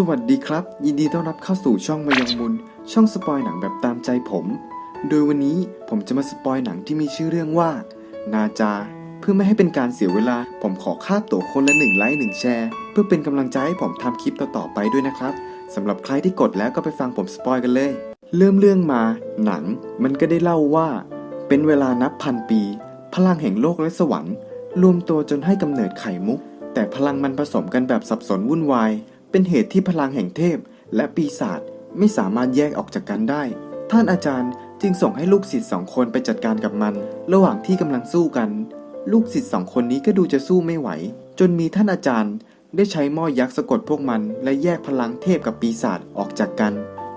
สวัสดีครับ ยินดีต้อนรับเข้าสู่ช่องมายองมุน ช่องสปอยหนังแบบตามใจผม โดยวันนี้ผมจะมาสปอยหนังที่มีชื่อเรื่องว่า นาจา เพื่อไม่ให้เป็นการเสียเวลา ผมขอค่าตั๋วคนละหนึ่งไลค์หนึ่งแชร์ เพื่อเป็นกำลังใจให้ผมทำคลิปต่อๆไปด้วยนะครับสำหรับใครที่กดแล้วก็ไปฟังผมสปอยกันเลย เริ่มเรื่องมา หนัง มันก็ได้เล่าว่า เป็นเวลานับพันปี พลังแห่งโลกและสวรรค์ รวมตัวจนให้กำเนิดไข่มุก แต่พลังมันผสมกันแบบสับสนวุ่นวาย เป็นเหตุที่พลังแห่งเทพและปีศาจไม่สามารถแยกออกจากกันได้ ท่านอาจารย์จึงส่งให้ลูกศิษย์สองคนไปจัดการกับมัน ระหว่างที่กำลังสู้กัน ลูกศิษย์สองคนนี้ก็ดูจะสู้ไม่ไหว จนมีท่านอาจารย์ ได้ใช้หม้อยักษ์สะกดพวกมัน และแยกพลังเทพกับปีศาจออกจากกัน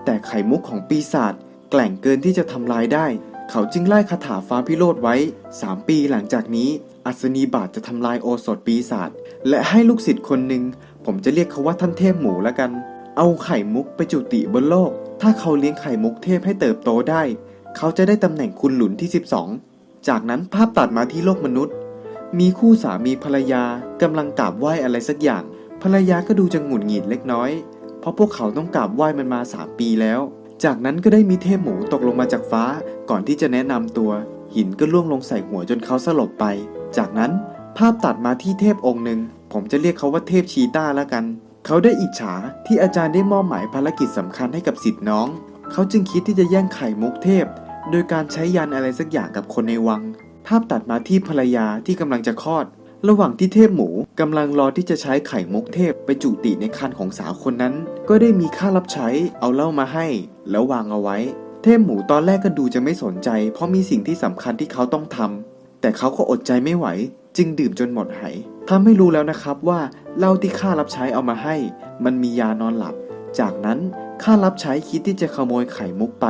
แต่ไข่มุกของปีศาจแกล่งเกินที่จะทำลายได้ เขาจึงไล่คาถาฟ้าพิโรธไว้ 3 ปีหลังจากนี้ อัศนีบาทจะทำลายโอสถปีศาจและให้ลูกศิษย์คนหนึ่ง ผมจะเรียกเขาว่าท่านเทพหมูแล้วกัน เอาไข่มุกไปจุติบนโลก ถ้าเขาเลี้ยงไข่มุกเทพให้เติบโตได้ เขาจะได้ตำแหน่งคุณหลุนที่ 12 จากนั้นภาพตัดมาที่โลกมนุษย์ มีคู่สามีภรรยากำลังกราบไหว้อะไรสักอย่าง ภรรยาก็ดูจะหงุดหงิดเล็กน้อย เพราะพวกเขาต้องกราบไหว้มันมา 3 ปีแล้ว จากนั้นก็ได้มีเทพหมูตกลงมาจากฟ้า ก่อนที่จะแนะนำตัว หินก็ล่วงลงใส่หัวจนเขาสลบไป จากนั้นภาพตัดมาที่เทพองค์หนึ่ง ผมจะเรียกเขาว่าเทพชีต้าแล้วกัน เขาได้อิจฉาที่อาจารย์ได้มอบหมายภารกิจสำคัญให้กับสิทธิ์น้อง เขาจึงคิดที่จะแย่งไข่มุกเทพ โดยการใช้ยันอะไรสักอย่างกับคนในวัง ภาพตัดมาที่ภรรยาที่กำลังจะคลอด ระหว่างที่เทพหมูกำลังรอที่จะใช้ไข่มุกเทพไปจุติในครรภ์ของสาวคนนั้น ก็ได้มีข้ารับใช้เอาเหล้ามาให้ แล้ววางเอาไว้ เทพหมูตอนแรกก็ดูจะไม่สนใจ เพราะมีสิ่งที่สำคัญที่เขาต้องทำแต่เขาก็อดใจไม่ไหว จึงดื่มจนหมดไหทำให้รู้แล้วนะครับว่าเหล้าที่ข้ารับใช้เอามาให้ มันมียานอนหลับ จากนั้นข้ารับใช้คิดที่จะขโมยไข่มุกไป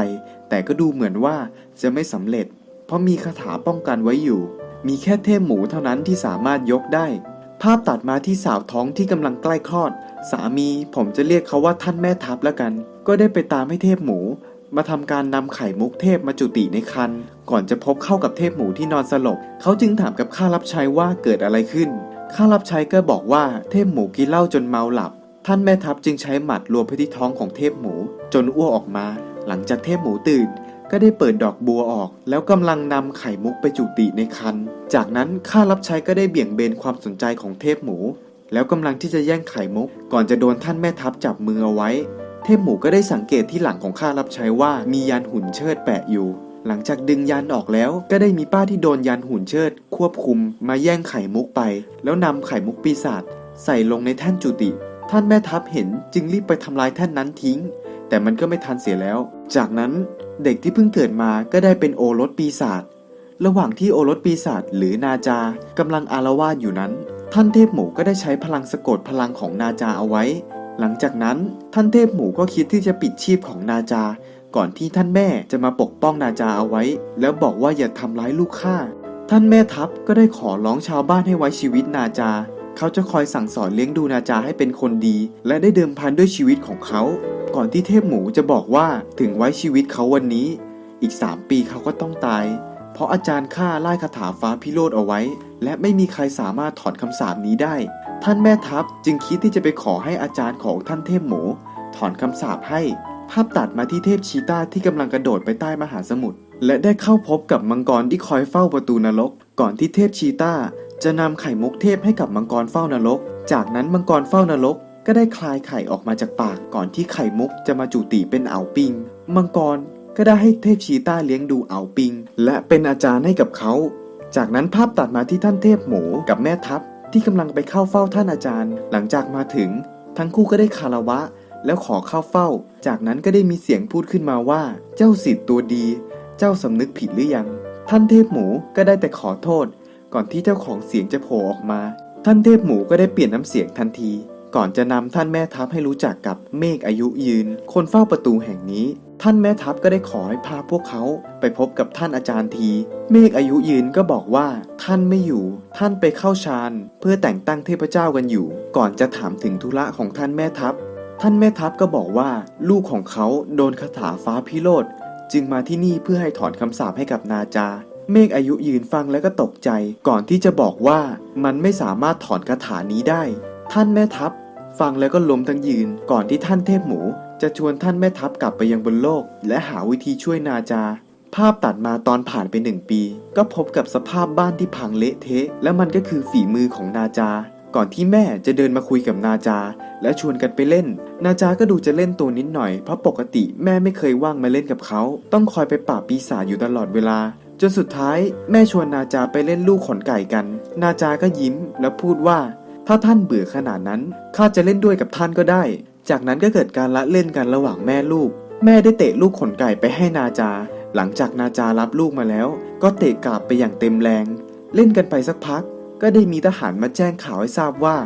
แต่ก็ดูเหมือนว่าจะไม่สำเร็จ เพราะมีคาถาป้องกันไว้อยู่ มีแค่เทพหมูเท่านั้นที่สามารถยกได้ ภาพตัดมาที่สาวท้องที่กำลังใกล้คลอด สามีผมจะเรียกเขาว่าท่านแม่ทัพแล้วกัน ก็ได้ไปตามให้เทพหมู มาทำการนำไข่มุกเทพมาจุติในครรภ์ก่อนจะพบเข้ากับเทพหมูที่นอนสลบ เขาจึงถามกับข้ารับใช้ว่าเกิดอะไรขึ้น ข้ารับใช้ก็บอกว่าเทพหมูกินเหล้าจนเมาหลับ ท่านแม่ทัพจึงใช้หมัดรวมไปที่ท้องของเทพหมู จนอ้วกออกมา หลังจากเทพหมูตื่น ก็ได้เปิดดอกบัวออก แล้วกำลังนำไข่มุกไปจุติในคัน จากนั้นข้ารับใช้ก็ได้เบี่ยงเบนความสนใจของเทพหมู แล้วกำลังที่จะแย่งไข่มุก ก่อนจะโดนท่านแม่ทัพจับมือเอาไว้ เทพหมูก็ได้สังเกตที่หลังของข้ารับใช้ว่ามียันหุ่นเชิดแปะอยู่ หลังจากดึงยันออกแล้ว ก็ได้มีป้าที่โดนยันหุ่นเชิด ควบคุม มาแย่งไข่มุกไป แล้วนำไข่มุกปีศาจใส่ลงในแท่นจุติ ท่านแม่ทัพเห็นจึงรีบไปทำลายแท่นนั้นทิ้ง แต่มันก็ไม่ทันเสียแล้ว จากนั้นเด็กที่เพิ่งเกิดมาก็ได้เป็นโอรสปีศาจระหว่างที่โอรสปีศาจหรือนาจากำลังอารวาสอยู่นั้น ท่านเทพหมูก็ได้ใช้พลังสะกดพลังของนาจาเอาไว้ หลังจากนั้นท่านเทพหมูก็คิดที่จะปิดชีพของนาจา ก่อนที่ท่านแม่จะมาปกป้องนาจาเอาไว้ แล้วบอกว่าอย่าทำร้ายลูกข้าท่านแม่ทัพก็ได้ขอร้องชาวบ้านให้ไว้ชีวิตนาจา เขาจะคอยสั่งสอนเลี้ยงดูนาจาให้เป็นคนดี และได้เดิมพันด้วยชีวิตของเขา ก่อนที่เทพหมูจะบอกว่าถึงไว้ชีวิตเขาวันนี้ อีก 3 ปีเขาก็ต้องตาย เพราะอาจารย์ข้าไล่คาถาฟ้าพิโรธเอาไว้ และไม่มีใครสามารถถอดคำสาปนี้ได้ ท่านแม่ทัพจึงคิดที่จะไปขอให้อาจารย์ของท่านเทพหมู ถอนคำสาปให้ ภาพตัดมาที่เทพชีตาที่กำลังกระโดดไปใต้มหาสมุทรและได้เข้าพบกับมังกรที่คอยเฝ้าประตูนรก ก่อนที่เทพชีตาจะนำไข่มุกเทพให้กับมังกรเฝ้านรก จากนั้นมังกรเฝ้านรกก็ได้คลายไข่ออกมาจากปากก่อนที่ไข่มุกจะมาจุติเป็นอ่าปิง มังกรก็ได้ให้เทพชีต้าเลี้ยงดูอ่าปิง และเป็นอาจารย์ให้กับเขา จากนั้นภาพตัดมาที่ท่านเทพหมูกับแม่ทัพ ที่กำลังไปเข้าเฝ้าท่านอาจารย์ หลังจากมาถึง ทั้งคู่ก็ได้คารวะ แล้วขอเข้าเฝ้า จากนั้นก็ได้มีเสียงพูดขึ้นมาว่า เจ้าสิทธิ์ตัวดี เจ้าสำนึกผิดหรือยัง ท่านเทพหมูก็ได้แต่ขอโทษ ก่อนที่เจ้าของเสียงจะโผล่ออกมา ท่านเทพหมูก็ได้เปลี่ยนน้ำเสียงทันที ก่อนจะนำท่านแม่ทัพให้รู้จักกับเมฆอายุยืน คนเฝ้าประตูแห่งนี้ ท่านแม่ทัพก็ได้ขอให้พาพวกเขาไปพบกับท่านอาจารย์ที เมฆอายุยืนก็บอกว่า ท่านไม่อยู่ ท่านไปเข้าฌานเพื่อแต่งตั้งเทพเจ้ากันอยู่ ก่อนจะถามถึงธุระของท่านแม่ทัพ ท่านแม่ทัพก็บอกว่าลูกของเขาโดนคาถาฟ้าพิโรธจึงมาที่นี่เพื่อให้ถอนคำสาปให้กับนาจา เมฆอายุยืนฟังแล้วก็ตกใจ ก่อนที่จะบอกว่ามันไม่สามารถถอนคาถานี้ได้ ท่านแม่ทัพ ฟังแล้วก็ล้มทั้งยืนก่อนที่ท่านเทพหมู จะชวนท่านแม่ทัพกลับไปยังบนโลก และหาวิธีช่วยนาจา ภาพตัดมาตอนผ่านไปหนึ่งปี ก็พบกับสภาพบ้านที่พังเละเทะ และมันก็คือฝีมือของนาจา ก่อนที่แม่จะเดินมาคุยกับนาจา และชวนกันไปเล่น นาจาก็ดูจะเล่นตัวนิดหน่อย เพราะปกติแม่ไม่เคยว่างมาเล่นกับเขา ต้องคอยไปปราบปีศาจอยู่ตลอดเวลาจนสุดท้ายแม่ชวนนาจาไปเล่นลูกขนไก่กัน นาจาก็ยิ้มแล้วพูดว่า ถ้าท่านเบื่อขนาดนั้นข้าจะเล่นด้วยกับท่านก็ได้ จากนั้นก็เกิดการละเล่นกันระหว่างแม่ลูก แม่ได้เตะลูกขนไก่ไปให้นาจา หลังจากนาจารับลูกมาแล้ว ก็เตะกลับไปอย่างเต็มแรง เล่นกันไปสักพัก ก็ได้มีทหารมาแจ้งข่าวให้ทราบว่า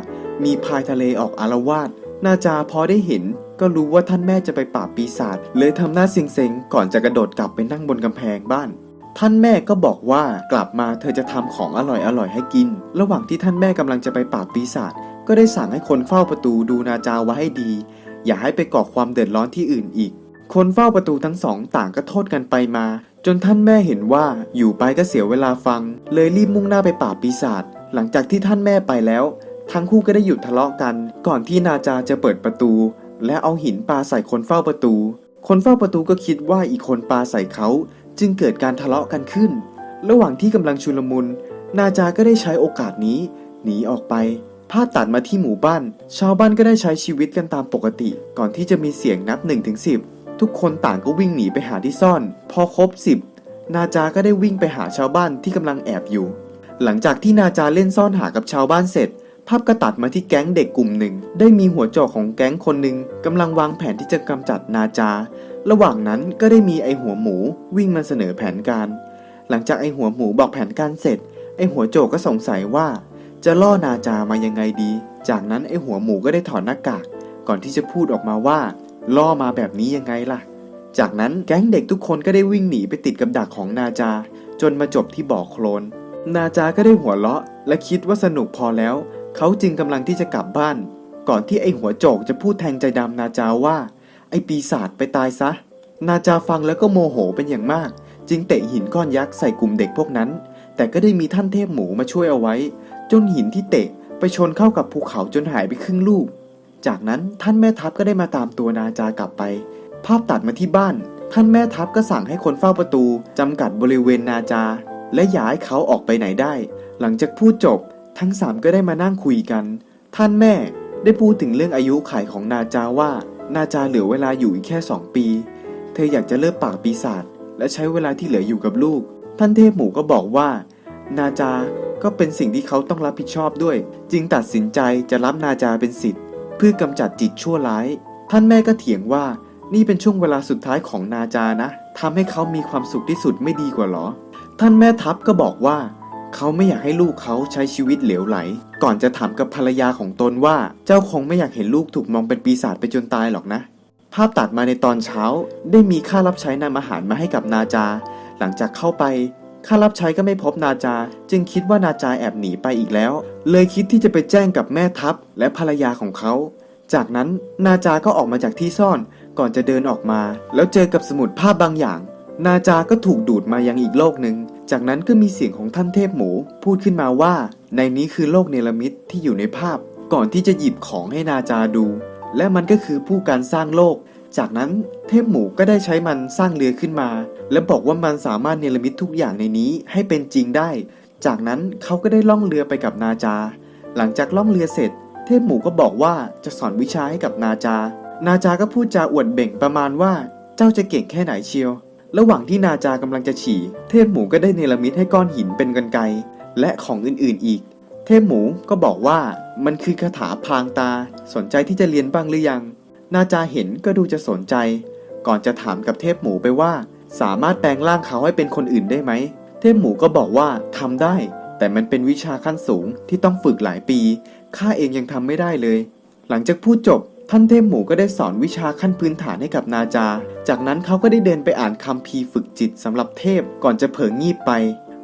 มีพายทะเลออกอารวาสนาจาพอได้เห็น ก็รู้ว่าท่านแม่จะไปปราบปีศาจเลยทำหน้าเซ็งๆก่อนจะกระโดดกลับไปนั่งบนกำแพงบ้านท่านแม่ก็บอกว่ากลับมาเธอจะทำของอร่อยๆให้กิน ระหว่างที่ท่านแม่กำลังจะไปปราบปีศาจ ก็ได้สั่งให้คนเฝ้าประตูดูนาจาไว้ให้ดี อย่าให้ไปก่อความเดือดร้อนที่อื่นอีก คนเฝ้าประตูทั้งสองต่างก็โทษกันไปมา จนท่านแม่เห็นว่าอยู่ไปก็เสียเวลาฟัง เลยรีบมุ่งหน้าไปปราบปีศาจหลังจากที่ท่านแม่ไปแล้ว ทั้งคู่ก็ได้หยุดทะเลาะกัน ก่อนที่นาจาจะเปิดประตู และเอาหินปาใส่คนเฝ้าประตู คนเฝ้าประตูก็คิดว่าอีกคนปาใส่เขาจึงเกิดการทะเลาะกันขึ้น ระหว่างที่กำลังชุลมุน นาจาก็ได้ใช้โอกาสนี้ หนีออกไปาพตัดมาที่หมู่บ้าน ชาวบ้านก็ได้ใช้ชีวิตกันตามปกติ ก่อนที่จะมีเสียงนับ1นถึงสิทุกคนต่างก็วิ่งหนีไปหาที่ซ่อน พอครบ 10 นาจาก็ได้วิ่งไปหาชาวบ้านที่กำลังแอบอยู่ หลังจากที่นาจาเล่นซ่อนหากับชาวบ้านเสร็จ ภาพก็ตัดมาที่แก๊งเด็กกลุ่มหนึ่ง ได้มีหัวโจกของแก๊งคนหนึ่งกำลังวางแผนที่จะกำจัดนาจา ระหว่างนั้นก็ได้มีไอหัวหมูวิ่งมาเสนอแผนการ หลังจากไอหัวหมูบอกแผนการเสร็จ ไอหัวโจกก็สงสัยว่า จะล่อนาจามายังไงดี จากนั้นไอหัวหมูก็ได้ถอดหน้ากาก ก่อนที่จะพูดออกมาว่า ล่อมาแบบนี้ยังไงล่ะ จากนั้นแก๊งเด็กทุกคนก็ได้วิ่งหนีไปติดกับดักของนาจา จนมาจบที่บ่อโคลน นาจาก็ได้หัวเราะ และคิดว่าสนุกพอแล้ว เขาจึงกำลังที่จะกลับบ้าน ก่อนที่ไอหัวโจกจะพูดแทงใจดำนาจาว่า ไอปีศาจไปตายซะ นาจาฟังแล้วก็โมโหเป็นอย่างมาก จึงเตะหินก้อนยักษ์ใส่กลุ่มเด็กพวกนั้น แต่ก็ได้มีท่านเทพหมูมาช่วยเอาไว้ จนหินที่เตะไปชนเข้ากับภูเขาจนหายไปครึ่งลูก จากนั้นท่านแม่ทัพก็ได้มาตามตัวนาจากลับไป ภาพตัดมาที่บ้าน ท่านแม่ทัพก็สั่งให้คนเฝ้าประตูจำกัดบริเวณนาจา และอย่าให้เขาออกไปไหนได้ หลังจากพูดจบ ทั้งสามก็ได้มานั่งคุยกัน ท่านแม่ได้พูดถึงเรื่องอายุขัยของนาจาว่า นาจาเหลือเวลาอยู่อีกแค่สองปี เธออยากจะเลิกปากปีศาจและใช้เวลาที่เหลืออยู่กับลูก ท่านเทพหมูก็บอกว่า นาจา ก็เป็นสิ่งที่เขาต้องรับผิดชอบด้วย จึงตัดสินใจจะรับนาจาเป็นสิทธิ์เพื่อกำจัดจิตชั่วร้าย ท่านแม่ก็เถียงว่านี่เป็นช่วงเวลาสุดท้ายของนาจานะทำให้เขามีความสุขที่สุดไม่ดีกว่าหรอ ท่านแม่ทัพก็บอกว่า เขาไม่อยากให้ลูกเขาใช้ชีวิตเหลวไหล ก่อนจะถามกับภรรยาของตนว่า เจ้าคงไม่อยากเห็นลูกถูกมองเป็นปีศาจไปจนตายหรอกนะ ภาพตัดมาในตอนเช้า ได้มีข้ารับใช้นำอาหารมาให้กับนาจา หลังจากเข้าไป ข้ารับใช้ก็ไม่พบนาจา จึงคิดว่านาจาแอบหนีไปอีกแล้ว เลยคิดที่จะไปแจ้งกับแม่ทัพและภรรยาของเขา จากนั้นนาจาก็ออกมาจากที่ซ่อนก่อนจะเดินออกมา แล้วเจอกับสมุดภาพบางอย่าง นาจาก็ถูกดูดมายังอีกโลกหนึ่ง จากนั้นก็มีเสียงของท่านเทพหมู พูดขึ้นมาว่า ในนี้คือโลกเนรมิตที่อยู่ในภาพ ก่อนที่จะหยิบของให้นาจาดู และมันก็คือผู้การสร้างโลก จากนั้นเทพหมูก็ได้ใช้มันสร้างเรือขึ้นมา และบอกว่ามันสามารถเนรมิตทุกอย่างในนี้ให้เป็นจริงได้ จากนั้นเขาก็ได้ล่องเรือไปกับนาจา หลังจากล่องเรือเสร็จ เทพหมูก็บอกว่าจะสอนวิชาให้กับนาจา นาจาก็พูดจาอวดเบ่งประมาณว่าเจ้าจะเก่งแค่ไหนเชียว ระหว่างที่นาจากำลังจะฉี่ เทพหมูก็ได้เนรมิตให้ก้อนหินเป็นกันไกรและของอื่นๆอีก เทพหมูก็บอกว่ามันคือคาถาพรางตา สนใจที่จะเรียนบ้างหรือยัง นาจาเห็นก็ดูจะสนใจ ก่อนจะถามกับเทพหมูไปว่า สามารถแปลงร่างเขาให้เป็นคนอื่นได้ไหม เทพหมูก็บอกว่าทำได้ แต่มันเป็นวิชาขั้นสูงที่ต้องฝึกหลายปี ข้าเองยังทำไม่ได้เลย หลังจากพูดจบ ท่านเทพหมูก็ได้สอนวิชาขั้นพื้นฐานให้กับนาจา จากนั้นเขาก็ได้เดินไปอ่านคัมภีฝึกจิตสำหรับเทพก่อนจะเผลองีบไป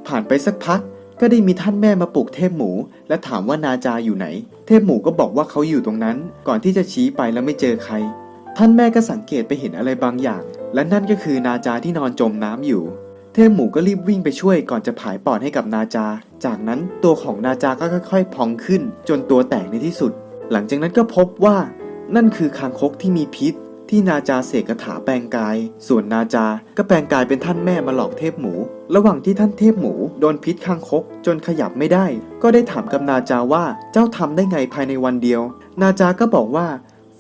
ผ่านไปสักพัก ก็ได้มีท่านแม่มาปลุกเทพหมู และถามว่านาจาอยู่ไหน เทพหมูก็บอกว่าเขาอยู่ตรงนั้น ก่อนที่จะชี้ไปแล้วไม่เจอใคร ท่านแม่ก็สังเกตไปเห็นอะไรบางอย่าง และนั่นก็คือนาจาที่นอนจมน้ำอยู่ เทพหมูก็รีบวิ่งไปช่วยก่อนจะผายปอดให้กับนาจา จากนั้นตัวของนาจาก็ค่อย ๆ พองขึ้น จนตัวแตกในที่สุด หลังจากนั้นก็พบว่า นั่นคือคางคกที่มีพิษที่นาจาเสกคาถาแปลงกาย ส่วนนาจาก็แปลงกายเป็นท่านแม่มาหลอกเทพหมู ระหว่างที่ท่านเทพหมูโดนพิษคางคกจนขยับไม่ได้ ก็ได้ถามกับนาจาว่าเจ้าทำได้ไงภายในวันเดียว นาจาก็บอกว่า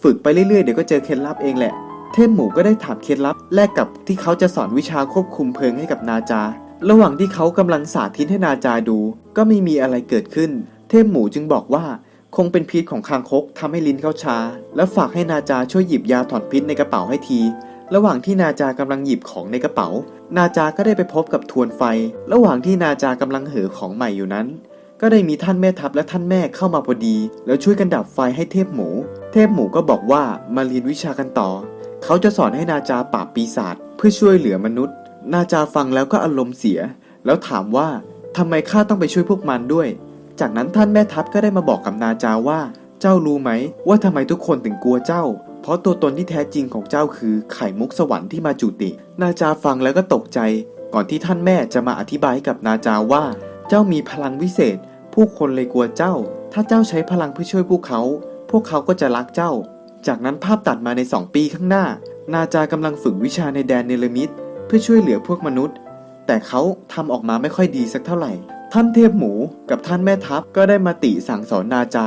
ฝึกไปเรื่อยๆเดี๋ยวก็เจอเคล็ดลับเองแหละ เทพหมูก็ได้ถามเคล็ดลับแลกกับที่เขาจะสอนวิชาควบคุมเพลิงให้กับนาจา ระหว่างที่เขากำลังสาธิตให้นาจาดู ก็ไม่มีอะไรเกิดขึ้น เทพหมูจึงบอกว่าคงเป็นพิษของคางคกทำให้ลิ้นเขาชา แล้วฝากให้นาจาช่วยหยิบยาถอนพิษในกระเป๋าให้ที ระหว่างที่นาจากำลังหยิบของในกระเป๋า นาจาก็ได้ไปพบกับทวนไฟ ระหว่างที่นาจากำลังเหือของใหม่อยู่นั้น ก็ได้มีท่านแม่ทัพและท่านแม่เข้ามาพอดี แล้วช่วยกันดับไฟให้เทพหมู เทพหมูก็บอกว่ามาเรียนวิชากันต่อ เขาจะสอนให้นาจาปราบปีศาจเพื่อช่วยเหลือมนุษย์ นาจาฟังแล้วก็อารมณ์เสีย แล้วถามว่าทำไมข้าต้องไปช่วยพวกมันด้วย จากนั้นท่านแม่ทัพก็ได้มาบอกกับนาจาว่า เจ้ารู้ไหมว่าทำไมทุกคนถึงกลัวเจ้า เพราะตัวตนที่แท้จริงของเจ้าคือไข่มุกสวรรค์ที่มาจุติ นาจาฟังแล้วก็ตกใจ ก่อนที่ท่านแม่จะมาอธิบายให้กับนาจาว่า เจ้ามีพลังวิเศษ ผู้คนเลยกลัวเจ้า ถ้าเจ้าใช้พลังเพื่อช่วยพวกเขา พวกเขาก็จะรักเจ้า จากนั้นภาพตัดมาใน 2 ปีข้างหน้า นาจากำลังฝึกวิชาในแดนเนลมิดเพื่อช่วยเหลือพวกมนุษย์ แต่เขาทำออกมาไม่ค่อยดีสักเท่าไหร่ ท่านเทพหมูกับท่านแม่ทัพก็ได้มาติสั่งสอนนาจา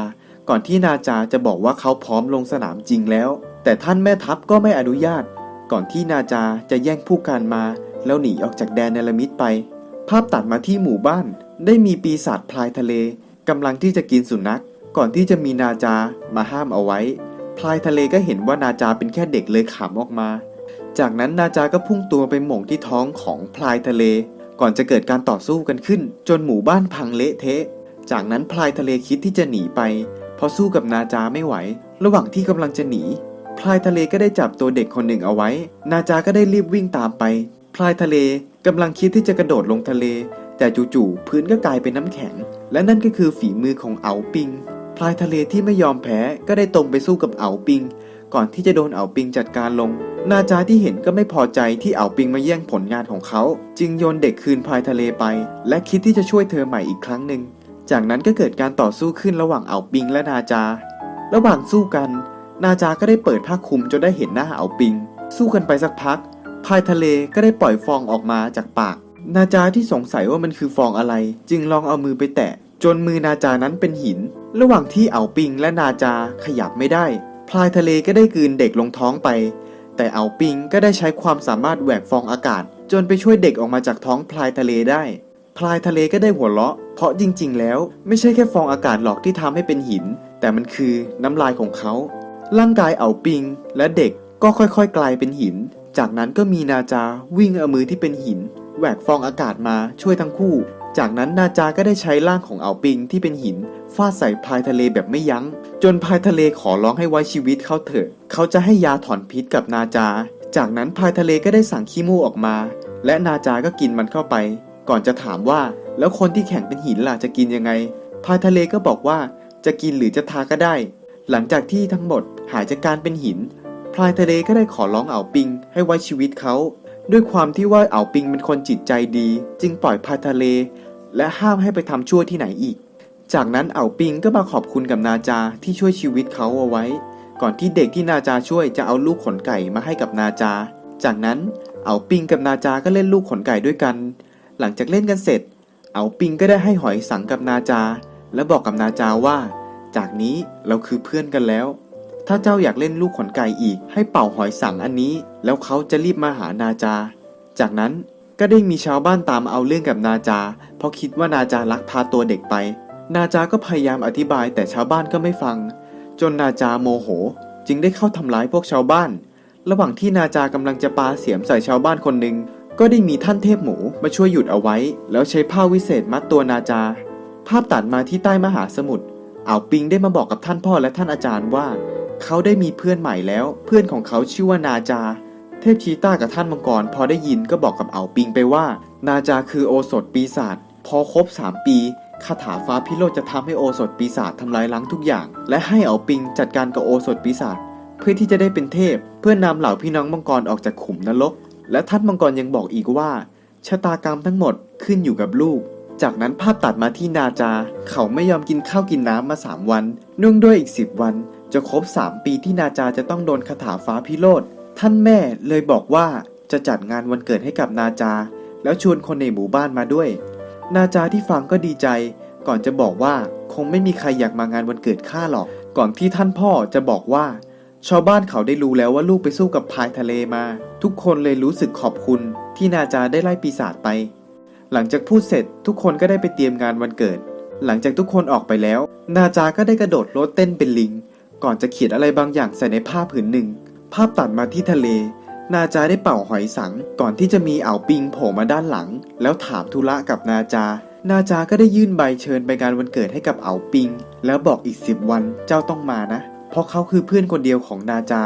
ก่อนที่นาจาจะบอกว่าเขาพร้อมลงสนามจริงแล้ว แต่ท่านแม่ทัพก็ไม่อนุญาต ก่อนที่นาจาจะแย่งผู้การมา แล้วหนีออกจากแดนเนลมิดไป ภาพตัดมาที่หมู่บ้าน ได้มีปีศาจพลายทะเลกำลังที่จะกินสุนัข ก่อนที่จะมีนาจามาห้ามเอาไว้ พลายทะเลก็เห็นว่านาจาเป็นแค่เด็กเลยขำออกมา จากนั้นนาจาก็พุ่งตัวไปหม่งที่ท้องของพลายทะเล ก่อนจะเกิดการต่อสู้กันขึ้น จนหมู่บ้านพังเละเทะ จากนั้นพลายทะเลคิดที่จะหนีไป พราะสู้กับนาจาไม่ไหว ระหว่างที่กำลังจะหนี พลายทะเลก็ได้จับตัวเด็กคนหนึ่งเอาไว้ นาจาก็ได้รีบวิ่งตามไป พลายทะเลกำลังคิดที่จะกระโดดลงทะเล แต่จู่ๆพื้นก็กลายเป็นน้ำแข็ง และนั่นก็คือฝีมือของเอาปิง พลายทะเลที่ไม่ยอมแพ้ก็ได้ตรงไปสู้กับเอาปิง ก่อนที่จะโดนเอาปิงจัดการลง นาจาที่เห็นก็ไม่พอใจที่เอาปิงมาแย่งผลงานของเขา จึงโยนเด็กคืนพลายทะเลไป และคิดที่จะช่วยเธอใหม่อีกครั้งหนึ่ง จากนั้นก็เกิดการต่อสู้ขึ้นระหว่างเอาปิงและนาจา ระหว่างสู้กัน นาจาก็ได้เปิดผ้าคลุมจนได้เห็นหน้าเอาปิง สู้กันไปสักพักพายทะเลก็ได้ปล่อยฟองออกมาจากปาก นาจาที่สงสัยว่ามันคือฟองอะไร จึงลองเอามือไปแตะ จนมือนาจานั้นเป็นหิน ระหว่างที่เอาปิงและนาจาขยับไม่ได้พลายทะเลก็ได้กืนเด็กลงท้องไป แต่เอาปิงก็ได้ใช้ความสามารถแหวกฟองอากาศ จนไปช่วยเด็กออกมาจากท้องพลายทะเลได้ พลายทะเลก็ได้หัวเราะ เพราะจริง ๆ แล้ว ไม่ใช่แค่ฟองอากาศหรอกที่ทำให้เป็นหิน แต่มันคือน้ำลายของเขา ร่างกายเอาปิง และเด็กก็ค่อยๆ กลายเป็นหิน จากนั้นก็มีนาจาวิ่งเอามือที่เป็นหินแหวกฟองอากาศมาช่วยทั้งคู่ จากนั้นนาจาก็ได้ใช้ร่างของเอาปิงที่เป็นหินฟาดใส่พายทะเลแบบไม่ยัง้ง จนพายทะเลขอร้องให้ไว้ชีวิตเขาเถอะ เขาจะให้ยาถอนพิษกับนาจา จากนั้นพายทะเลก็ได้สั่งขี้มูกออกมา และนาจาก็กินมันเข้าไป ก่อนจะถามว่าแล้วคนที่แข็งเป็นหินล่ะจะกินยังไง พายทะเลก็บอกว่าจะกินหรือจะทาก็ได้ หลังจากที่ทั้งหมดหายจากการเป็นหิน พลายทะเลก็ได้ขอร้องเอาปิงให้ไว้ชีวิตเขา ด้วยความที่ว่าเอาปิงเป็นคนจิตใจดี จึงปล่อยพายทะเล และห้ามให้ไปทำชั่วที่ไหนอีก จากนั้นเอาปิงก็มาขอบคุณกับนาจาที่ช่วยชีวิตเขาเอาไว้ ก่อนที่เด็กที่นาจาช่วยจะเอาลูกขนไก่มาให้กับนาจา จากนั้นเอาปิงกับนาจาก็เล่นลูกขนไก่ด้วยกัน หลังจากเล่นกันเสร็จ เอาปิงก็ได้ให้หอยสังกับนาจา และบอกกับนาจาว่า จากนี้เราคือเพื่อนกันแล้ว ถ้าเจ้าอยากเล่นลูกขนไก่อีก ให้เป่าหอยสังอันนี้ แล้วเขาจะรีบมาหานาจา จากนั้นก็ได้มีชาวบ้านตามเอาเรื่องกับนาจา เพราะคิดว่านาจาลักพาตัวเด็กไป นาจาก็พยายามอธิบายแต่ชาวบ้านก็ไม่ฟัง จนนาจาโมโห จึงได้เข้าทำร้ายพวกชาวบ้าน ระหว่างที่นาจากำลังจะปาเสียมใส่ชาวบ้านคนหนึ่ง ก็ได้มีท่านเทพหมูมาช่วยหยุดเอาไว้ แล้วใช้ผ้าวิเศษมัดตัวนาจา ภาพตัดมาที่ใต้มหาสมุทรอ่าวปิงได้มาบอกกับท่านพ่อและท่านอาจารย์ว่า เขาได้มีเพื่อนใหม่แล้ว เพื่อนของเขาชื่อว่านาจา เทพชีต้ากับท่านมังกรพอได้ยินก็บอกกับอ่าวปิงไปว่า นาจาคือโอสถปีศาจพอครบ 3 ปีคาถาฟ้าพิโรธจะทำให้โอสถปีศาจทำลายล้างทุกอย่าง และให้อ่าวปิงจัดการกับโอสถปีศาจเพื่อที่จะได้เป็นเทพ เพื่อนำเหล่าพี่น้องมังกรออกจากขุมนรก และท่านมังกรยังบอกอีกว่า ชะตากรรมทั้งหมดขึ้นอยู่กับลูก จากนั้นภาพตัดมาที่นาจา เขาไม่ยอมกินข้าวกินน้ำมา3วันเนื่องด้วยอีก10วัน จะครบ3ปีที่นาจาจะต้องโดนคาถาฟ้าพิโรธท่านแม่เลยบอกว่าจะจัดงานวันเกิดให้กับนาจา แล้วชวนคนในหมู่บ้านมาด้วย นาจาที่ฟังก็ดีใจ ก่อนจะบอกว่าคงไม่มีใครอยากมางานวันเกิดข้าหรอก ก่อนที่ท่านพ่อจะบอกว่า ชาวบ้านเขาได้รู้แล้วว่าลูกไปสู้กับพายทะเลมา ทุกคนเลยรู้สึกขอบคุณที่นาจาได้ไล่ปีศาจไป หลังจากพูดเสร็จทุกคนก็ได้ไปเตรียมงานวันเกิด หลังจากทุกคนออกไปแล้ว นาจาก็ได้กระโดดรถเต้นเป็นลิง ก่อนจะเขียนอะไรบางอย่างใส่ในผ้าผืนหนึ่ง ภาพตัดมาที่ทะเล นาจาได้เป่าหอยสัง ก่อนที่จะมีอ่าวปิงโผล่มาด้านหลัง แล้วถามธุระกับนาจา นาจาก็ได้ยื่นใบเชิญไปงานวันเกิดให้กับอ่าวปิง แล้วบอกอีกสิบวันเจ้าต้องมานะ เพราะเขาคือเพื่อนคนเดียวของนาจา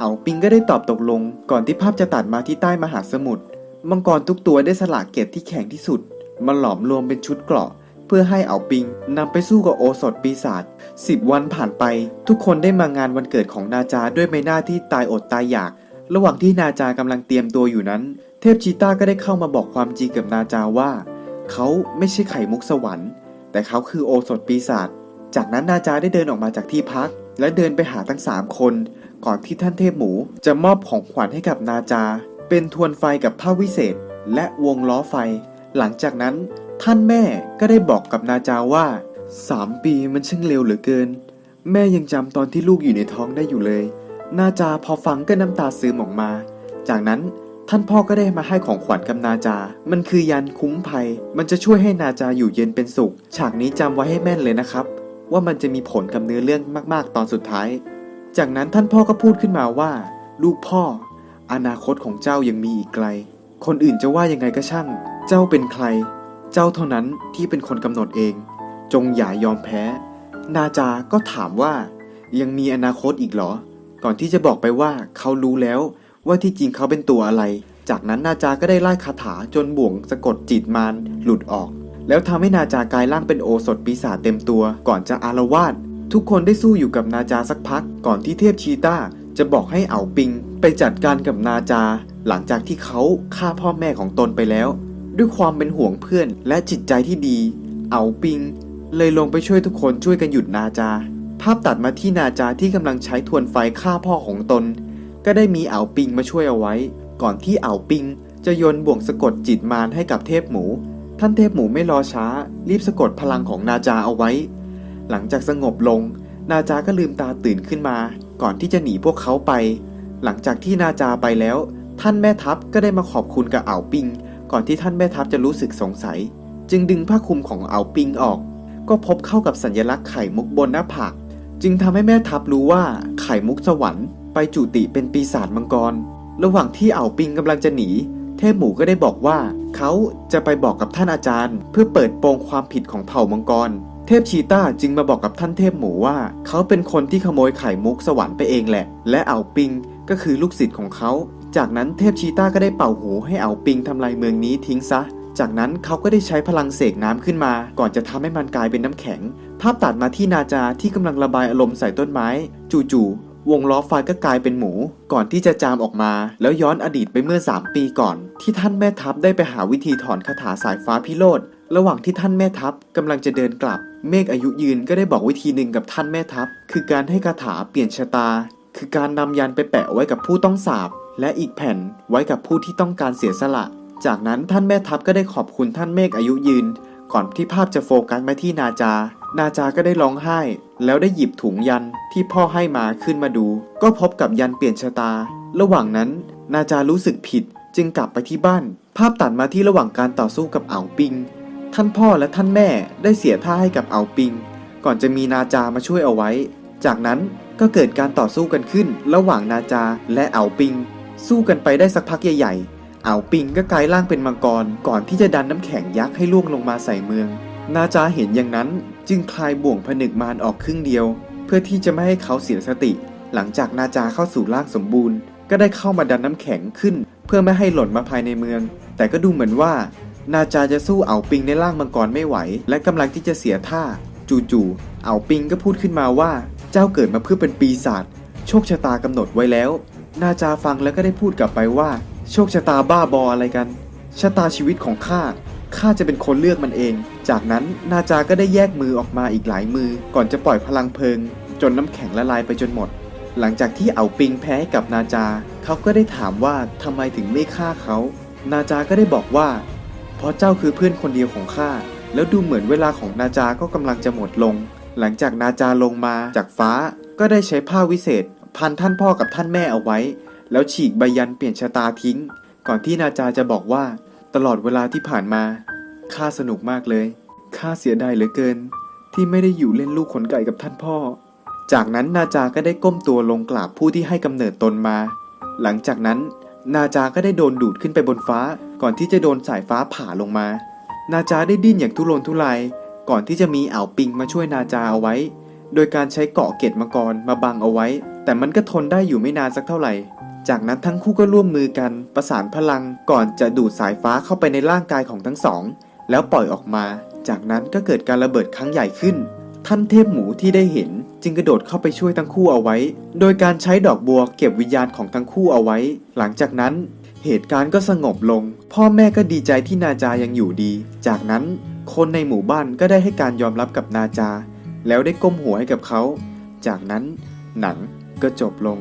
อ่าปิงก็ได้ตอบตกลง ก่อนที่ภาพจะตัดมาที่ใต้มหาสมุทร มังกรทุกตัวได้สละเกล็ดที่แข็งที่สุด มาหลอมรวมเป็นชุดเกราะ เพื่อให้เอาปิงนำไปสู้กับโอสถปีศาจสิบวันผ่านไป ทุกคนได้มางานวันเกิดของนาจาด้วยใบหน้าที่ตายอดตายอยาก ระหว่างที่นาจากำลังเตรียมตัวอยู่นั้น เทพชีต้าก็ได้เข้ามาบอกความจริงกับนาจาว่า เขาไม่ใช่ไข่มุกสวรรค์ แต่เขาคือโอสถปีศาจจากนั้นนาจาได้เดินออกมาจากที่พัก และเดินไปหาทั้งสามคน ก่อนที่ท่านเทพหมูจะมอบของขวัญให้กับนาจา เป็นทวนไฟกับผ้าวิเศษ และวงล้อไฟ หลังจากนั้น ท่านแม่ก็ได้บอกกับนาจาว่าสามปีมันช่างเร็วเหลือเกิน แม่ยังจำตอนที่ลูกอยู่ในท้องได้อยู่เลย นาจาพอฟังก็น้ำตาซึมออกมา จากนั้นท่านพ่อก็ได้มาให้ของขวัญกับนาจา มันคือยันคุ้มภัย มันจะช่วยให้นาจาอยู่เย็นเป็นสุข ฉากนี้จำไว้ให้แม่นเลยนะครับ ว่ามันจะมีผลกับเนื้อเรื่องมาก ๆ ตอนสุดท้าย จากนั้นท่านพ่อก็พูดขึ้นมาว่า ลูกพ่อ อนาคตของเจ้ายังมีอีกไกล คนอื่นจะว่ายังไงก็ช่าง เจ้าเป็นใคร เจ้าเท่านั้นที่เป็นคนกำหนดเอง จงอย่ายอมแพ้ นาจาก็ถามว่า ยังมีอนาคตอีกเหรอ ก่อนที่จะบอกไปว่าเขารู้แล้วว่าที่จริงเขาเป็นตัวอะไร จากนั้นนาจาก็ได้ไล่คาถาจนบ่วงสะกดจิตมารหลุดออก แล้วทำให้นาจากลายร่างเป็นโอสถปีศาจเต็มตัว ก่อนจะอารวาสทุกคนได้สู้อยู่กับนาจาสักพัก ก่อนที่เทพชีตาจะบอกให้เอาปิง ไปจัดการกับนาจา หลังจากที่เขาฆ่าพ่อแม่ของตนไปแล้ว ด้วยความเป็นห่วงเพื่อนและจิตใจที่ดี เอาปิง เลยลงไปช่วยทุกคนช่วยกันหยุดนาจา ภาพตัดมาที่นาจาที่กำลังใช้ทวนไฟฆ่าพ่อของตน ก็ได้มีเอาปิงมาช่วยเอาไว้ ก่อนที่เอาปิง จะโยนบ่วงสะกดจิตมารให้กับเทพหมู ท่านเทพหมูไม่รอช้า รีบสะกดพลังของนาจาเอาไว้ หลังจากสงบลง นาจาก็ลืมตาตื่นขึ้นมา ก่อนที่จะหนีพวกเขาไป หลังจากที่นาจาไปแล้ว ท่านแม่ทัพก็ได้มาขอบคุณกับอ่าวปิง ก่อนที่ท่านแม่ทัพจะรู้สึกสงสัย จึงดึงผ้าคลุมของอ่าวปิงออก ก็พบเข้ากับสัญลักษณ์ไข่มุกบนหน้าผากจึงทำให้แม่ทัพรู้ว่าไข่มุกสวรรค์ไปจุติเป็นปีศาจมังกร ระหว่างที่อ่าวปิงกำลังจะหนี เทพหมูก็ได้บอกว่า เขาจะไปบอกกับท่านอาจารย์ เพื่อเปิดโปงความผิดของเผ่ามังกร เทพชีต้าจึงมาบอกกับท่านเทพหมูว่า เขาเป็นคนที่ขโมยไข่มุกสวรรค์ไปเองแหละ และอ่าปิงก็คือลูกศิษย์ของเขา จากนั้นเทพชีต้าก็ได้เป่าหูให้อ่าปิงทำลายเมืองนี้ทิ้งซะจากนั้นเขาก็ได้ใช้พลังเสกน้ำขึ้นมา ก่อนจะทำให้มันกลายเป็นน้ำแข็ง ภาพตัดมาที่นาจาที่กำลังระบายอารมณ์ใส่ต้นไม้ จู่ๆ วงล้อไฟก็กลายเป็นหมู ก่อนที่จะจามออกมา แล้วย้อนอดีตไปเมื่อ 3 ปีก่อน ที่ท่านแม่ทัพได้ไปหาวิธีถอนคาถาสายฟ้าพิโรธระหว่างที่ท่านแม่ทัพกำลังจะเดินกลับ เมฆอายุยืนก็ได้บอกวิธีหนึ่งกับท่านแม่ทัพ คือการให้คาถาเปลี่ยนชะตา คือการนำยันไปแปะไว้กับผู้ต้องสาบ และอีกแผ่นไว้กับผู้ที่ต้องการเสียสละ จากนั้นท่านแม่ทัพก็ได้ขอบคุณท่านเมฆอายุยืน ก่อนที่ภาพจะโฟกัสมาที่นาจา นาจาก็ได้ร้องไห้ แล้วได้หยิบถุงยันที่พ่อให้มาขึ้นมาดู ก็พบกับยันเปลี่ยนชะตา ระหว่างนั้นนาจารู้สึกผิดจึงกลับไปที่บ้าน ภาพตัดมาที่ระหว่างการต่อสู้กับอ่าวปิง ท่านพ่อและท่านแม่ได้เสียท่าให้กับอ่าวปิง ก่อนจะมีนาจามาช่วยเอาไว้ จากนั้นก็เกิดการต่อสู้กันขึ้น ระหว่างนาจาและอ่าวปิง สู้กันไปได้สักพักใหญ่ๆอ่าวปิงก็กลายร่างเป็นมังกร ก่อนที่จะดันน้ำแข็งยักษ์ให้ล่วงลงมาใส่เมือง นาจาเห็นอย่างนั้น จึงคลายบ่วงผนึกมารออกครึ่งเดียว เพื่อที่จะไม่ให้เขาเสียสติ หลังจากนาจาเข้าสู่ร่างสมบูรณ์ ก็ได้เข้ามาดันน้ำแข็งขึ้น เพื่อไม่ให้หล่นมาภายในเมือง แต่ก็ดูเหมือนว่า นาจาจะสู้เอาปิงในร่างมังกรไม่ไหว และกำลังที่จะเสียท่า จู่ๆเอาปิงก็พูดขึ้นมาว่า เจ้าเกิดมาเพื่อเป็นปีศาจโชคชะตากำหนดไว้แล้ว นาจาฟังแล้วก็ได้พูดกลับไปว่า โชคชะตาบ้าบออะไรกันชะตาชีวิตของข้าข้าจะเป็นคนเลือกมันเอง จากนั้นนาจาก็ได้แยกมือออกมาอีกหลายมือ ก่อนจะปล่อยพลังเพลิง จนน้ำแข็งละลายไปจนหมด หลังจากที่เอาปิงแพ้กับนาจา เขาก็ได้ถามว่าทำไมถึงไม่ฆ่าเขา นาจาก็ได้บอกว่า เพราะเจ้าคือเพื่อนคนเดียวของข้าแล้วดูเหมือนเวลาของนาจาก็กำลังจะหมดลง หลังจากนาจาลงมาจากฟ้าก็ได้ใช้ผ้าวิเศษ พันท่านพ่อกับท่านแม่เอาไว้ แล้วฉีกใบยันเปลี่ยนชะตาทิ้ง ก่อนที่นาจาจะบอกว่า ตลอดเวลาที่ผ่านมาข้าสนุกมากเลย ข้าเสียดายเหลือเกิน ที่ไม่ได้อยู่เล่นลูกขนไก่กับท่านพ่อ จากนั้นนาจาก็ได้ก้มตัวลงกราบผู้ที่ให้กำเนิดตนมา หลังจากนั้น นาจาก็ได้โดนดูดขึ้นไปบนฟ้า ก่อนที่จะโดนสายฟ้าผ่าลงมา นาจาได้ดิ้นอย่างทุรนทุราย ก่อนที่จะมีอ่าวปิงมาช่วยนาจาเอาไว้ โดยการใช้เกาะเกตมังกรมาบังเอาไว้ แต่มันก็ทนได้อยู่ไม่นานสักเท่าไหร่จากนั้นทั้งคู่ก็ร่วมมือกันประสานพลังก่อนจะดูดสายฟ้าเข้าไปในร่างกายของทั้งสอง แล้วปล่อยออกมา จากนั้นก็เกิดการระเบิดครั้งใหญ่ขึ้น ท่านเทพหมูที่ได้เห็นจึงกระโดดเข้าไปช่วยทั้งคู่เอาไว้ โดยการใช้ดอกบัวเก็บวิญญาณของทั้งคู่เอาไว้ หลังจากนั้น เหตุการณ์ก็สงบลง พ่อแม่ก็ดีใจที่นาจายังอยู่ดี จากนั้นคนในหมู่บ้านก็ได้ให้การยอมรับกับนาจา แล้วได้ก้มหัวให้กับเขา จากนั้นหนังก็จบลง